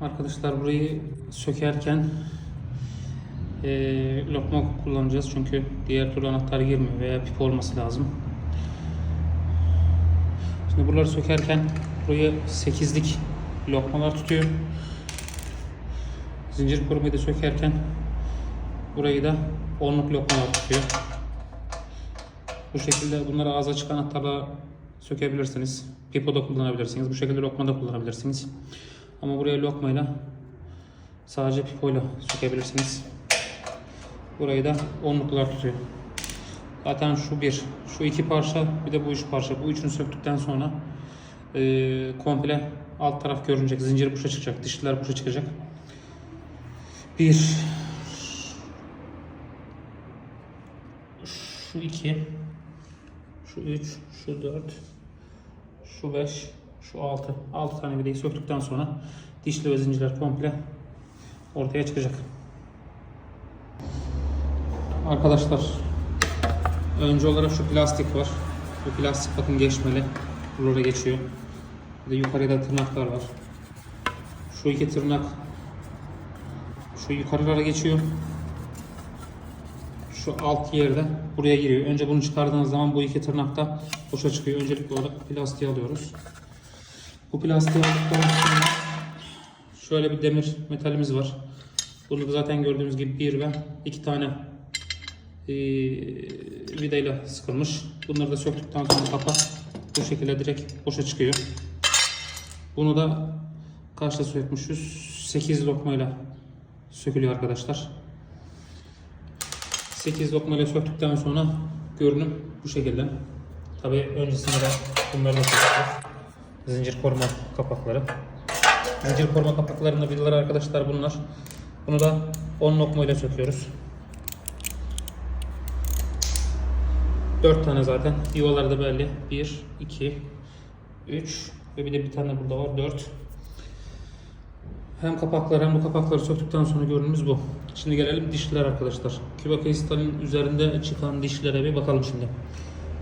Arkadaşlar burayı sökerken eee lokma kullanacağız çünkü diğer türlü anahtar girmiyor veya pip olması lazım. Şimdi buraları sökerken burayı 8'lik lokmalar tutuyor. Zincir korumayı da sökerken burayı da 10'luk lokmalar tutuyor. Bu şekilde bunları ağza açık anahtarla sökebilirsiniz. Pipo da kullanabilirsiniz. Bu şekilde lokma da kullanabilirsiniz. Ama buraya lokmayla sadece pipoyla sökebilirsiniz. Burayı da onluklar tutuyor. Zaten şu bir, şu iki parça, bir de bu üç parça. Bu üçünü söktükten sonra eee, komple alt taraf görünecek. Zincir boşa çıkacak, dişliler boşa çıkacak. Bir, şu iki, şu üç, şu dört, şu 5, şu 6. 6 tane videyi söktükten sonra dişli ve zincirler komple ortaya çıkacak. Arkadaşlar önce olarak şu plastik var. Bu plastik bakın geçmeli. Buralara geçiyor. Bir de yukarıda da tırnaklar var. Şu iki tırnak şu yukarılara geçiyor. Şu alt yerde buraya giriyor. Önce bunu çıkardığınız zaman bu iki tırnak da boşa çıkıyor. Öncelikli olarak plastiği alıyoruz. Bu plastiği aldıktan sonra şöyle bir demir metalimiz var. Bunu da zaten gördüğünüz gibi bir ve iki tane eee vidayla sıkılmış. Bunları da söktükten sonra kapak bu şekilde direkt boşa çıkıyor. Bunu da kaçta sökmüşüz? 8 lokmayla sökülüyor arkadaşlar. 8 lokmayla söktükten sonra görünüm bu şekilde. Tabi öncesinde de bunları da söktük. Zincir koruma kapakları. Zincir koruma kapaklarında vidalar arkadaşlar bunlar. Bunu da 10 lokmayla söküyoruz. 4 tane zaten. Yuvaları da belli. 1, 2, 3 ve bir de bir tane burada var. 4. Hem kapakları hem bu kapakları söktükten sonra görünümüz bu. Şimdi gelelim dişliler arkadaşlar. Küba kristalin üzerinde çıkan dişlere bir bakalım şimdi.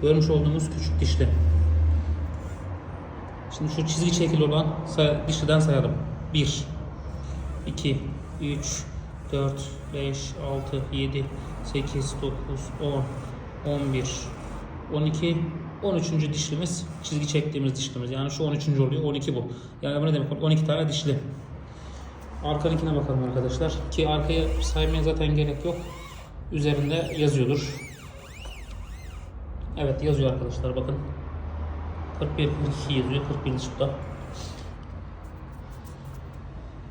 Görmüş olduğumuz küçük dişli. Şimdi şu çizgi şekil olan dişliden sayalım. 1, 2, 3, 4, 5, 6, 7, 8, 9, 10, 11, 12, 13. dişlimiz çizgi çektiğimiz dişlimiz. Yani şu 13. oluyor. 12 bu. Yani bu ne demek? 12 tane dişli. Arkanınkine bakalım arkadaşlar. Ki arkaya saymaya zaten gerek yok. Üzerinde yazıyordur. Evet yazıyor arkadaşlar bakın. 41 42 yazıyor. 41 çıktı.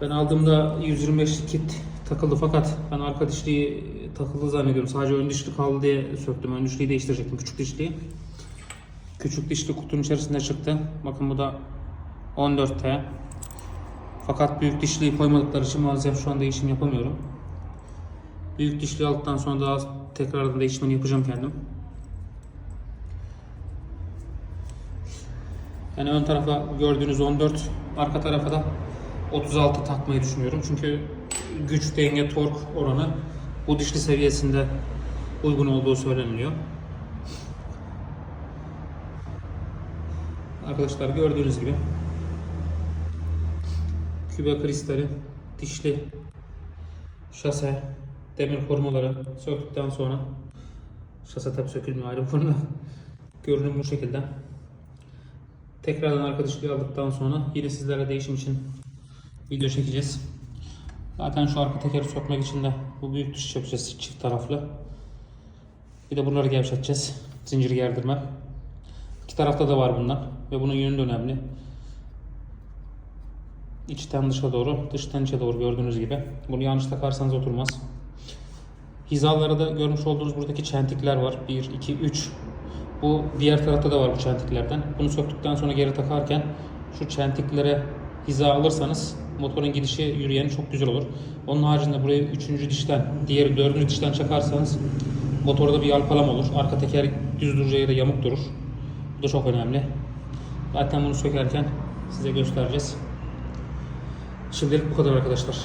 Ben aldığımda 125'lik kit takıldı fakat ben arka dişliği takıldı zannediyorum. Sadece ön dişli kaldı diye söktüm. Ön dişliği değiştirecektim. Küçük dişliği. Küçük dişli kutunun içerisinde çıktı. Bakın bu da 14T. Fakat büyük dişliği koymadıkları için maalesef şu an değişim yapamıyorum. Büyük dişliği aldıktan sonra daha tekrardan değişimini yapacağım kendim. Yani ön tarafa gördüğünüz 14, arka tarafa da 36 takmayı düşünüyorum. Çünkü güç, denge, tork oranı bu dişli seviyesinde uygun olduğu söyleniliyor. Arkadaşlar gördüğünüz gibi kübe kristali, dişli şase, demir korumaları söktükten sonra şase tabi sökülmüyor ayrı bir konu da. görünüm bu şekilde. Tekrardan arka dişliği aldıktan sonra yine sizlere değişim için video çekeceğiz. Zaten şu arka tekeri sökmek için de bu büyük diş yapacağız çift taraflı. Bir de bunları gevşeteceğiz. Zincir gerdirme. İki tarafta da var bunlar ve bunun yönü de önemli. İçten dışa doğru, dıştan içe doğru gördüğünüz gibi. Bunu yanlış takarsanız oturmaz. Hizaları da görmüş olduğunuz buradaki çentikler var. 1, 2, 3. Bu diğer tarafta da var bu çentiklerden. Bunu söktükten sonra geri takarken şu çentiklere hiza alırsanız motorun gidişi yürüyeni çok güzel olur. Onun haricinde buraya üçüncü dişten, diğeri dördüncü dişten çakarsanız motorda bir yalpalama olur. Arka teker düz duracağı ya da yamuk durur. Bu da çok önemli. Zaten bunu sökerken size göstereceğiz. Şimdilik bu kadar arkadaşlar.